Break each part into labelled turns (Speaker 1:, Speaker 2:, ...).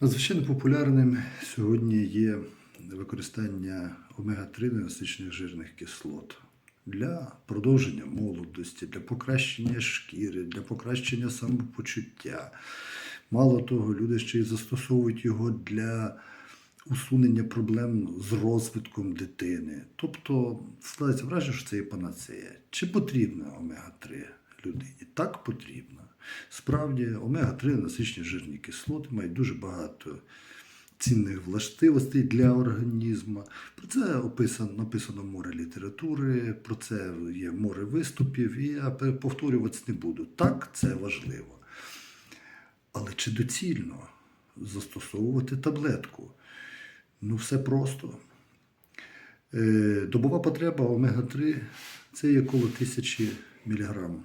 Speaker 1: Надзвичайно популярним сьогодні є використання омега-3 ненасичених жирних кислот для продовження молодості, для покращення шкіри, для покращення самопочуття. Мало того, люди ще й застосовують його для усунення проблем з розвитком дитини. Тобто складається враження, що це є панацея. Чи потрібна омега-3 людині? Так потрібно. Справді, омега-3 насичені жирні кислоти мають дуже багато цінних властивостей для організму. Про це описано, написано море літератури, про це є море виступів, і я повторюватися не буду. Так, це важливо. Але чи доцільно застосовувати таблетку? Ну, все просто. Е, Добова потреба омега-3 це є коло тисячі міліграм.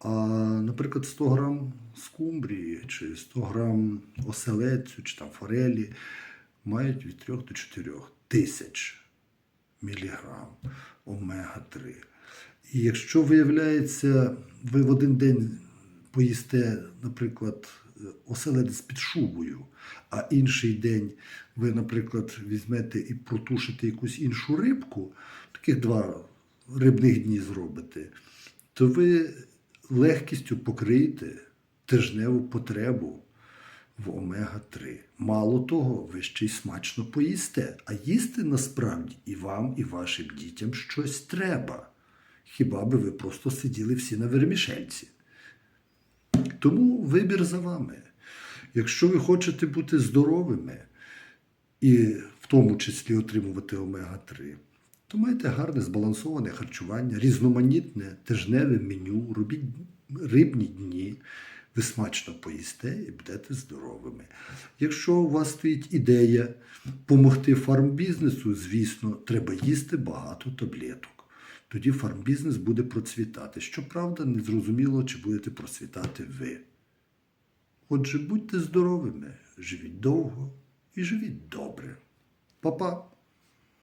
Speaker 1: А, наприклад, 100 грам скумбрії чи 100 грам оселецю чи там форелі мають від 3 до 4 тисяч міліграм омега-3. І якщо виявляється, ви в один день поїсте, наприклад, оселедець під шубою, а інший день ви, наприклад, візьмете і протушите якусь іншу рибку, таких два рибних дні зробите, то ви легкістю покриєте тижневу потребу в омега-3. Мало того, ви ще й смачно поїсте, а їсти насправді і вам, і вашим дітям щось треба. Хіба би ви просто сиділи всі на вермішельці? Тому вибір за вами. Якщо ви хочете бути здоровими і в тому числі отримувати омега-3, то майте гарне збалансоване харчування, різноманітне тижневе меню, робіть рибні дні, ви смачно поїсте і будете здоровими. Якщо у вас стоїть ідея допомогти фармбізнесу, звісно, треба їсти багато таблеток. Тоді фармбізнес буде процвітати. Щоправда, не зрозуміло, чи будете процвітати ви. Отже, будьте здоровими, живіть довго і живіть добре. Па-па!